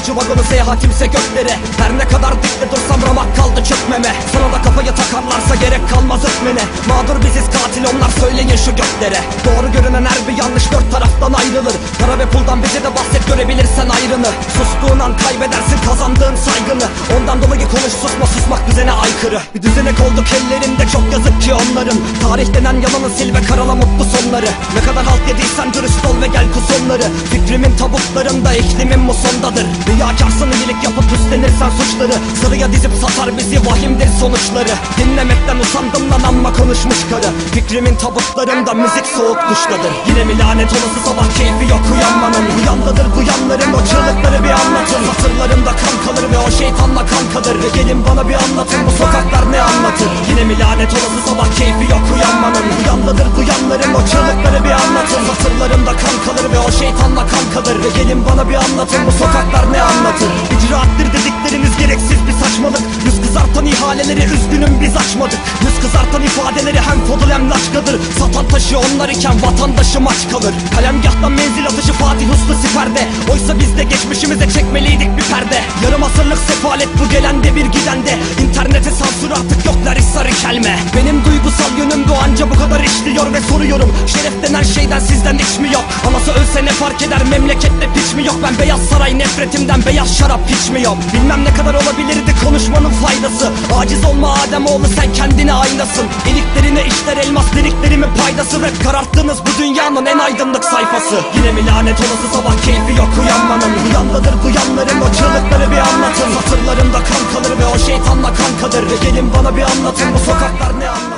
Yolcu vagonu seyahatimse göklere Her ne kadar dikte dursam ramak kaldı çökmeme. Sana da kafayı takarlarsa gerek kalmaz ötmene. Mağdur biziz katil onlar söyleyin şu göklere. Doğru görünen her bir yanlış dört taraftan ayrılır. Para ve puldan bize de bahset görebilirsen ayrını. Sustuğun an kaybedersin kazandığın Ondan dolayı konuş susma susmak düzene aykırı. Bir düzenek olduk ellerinde çok yazık ki onların. Tarih denen yalanı sil ve karala mutlu sonları. Ne kadar halt yediysen dürüst ol ve gel kus Fikrimin tabutlarında iklimim musondadır. Riyakarsın iyilik yapıp üstlenirsen suçları. Sıraya dizip satar bizi vahimdir sonuçları. Dinlemekten usandım lan amma konuşmuş karı. Fikrimin tabutlarında müzik soğuk duştadır. Yine mi lanet olası sabah keyfi yok uyanmanın şeytanla kankadır gelin bana bir anlatın. Bu sokaklar ne anlatır? Yine mi lanet olası sabah keyfi yok uyanmanın. Uyandadır duyanların o çığlıkları bir anlatın. Hatırlarımda kan kalır ve o şeytanla kankadır gelin bana bir anlatın. Bu sokaklar ne anlatır? İcraattir dedikleriniz gereksiz bir saçmalık. Yüz kızartan ihaleleri üzgünüm biz açmadık. Yüz kızartan ifadeleri hem kodul hem laçkadır Satan taşı onlar iken vatandaşım aç kalır. Kalemgahtan menzil atışı Fatih Uslu siperde. Oysa biz de geçmişimize çekmeliydik bir perde Yarım asırlık sefalet bu gelen de bir giden de. İnternete sansür artık yoklar sarı kelme. Benim duygusal yönüm bu anca bu kadar işliyor ve soruyorum. Şeref denen şeyden sizden hiç mi yok? Anası ölse ne fark eder? Memlekette piç mi yok? Ben beyaz saray nefretimden beyaz şarap içmiyorum Bilmem ne kadar olabilirdi konuşmanın faydası. Aciz olma Ademoğlu sen kendine aynasın. İliklerine işler elmas liriklerimin paydası. Rap kararttınız bu dünyanın en aydınlık sayfası. Yine mi lanet olası sabah keyfi yok? Uyanmanın çığlıkları bir Hatırlarımda kan kalır ve o şeytanla kankadır gelin bana bir anlatın bu sokaklar ne anlatır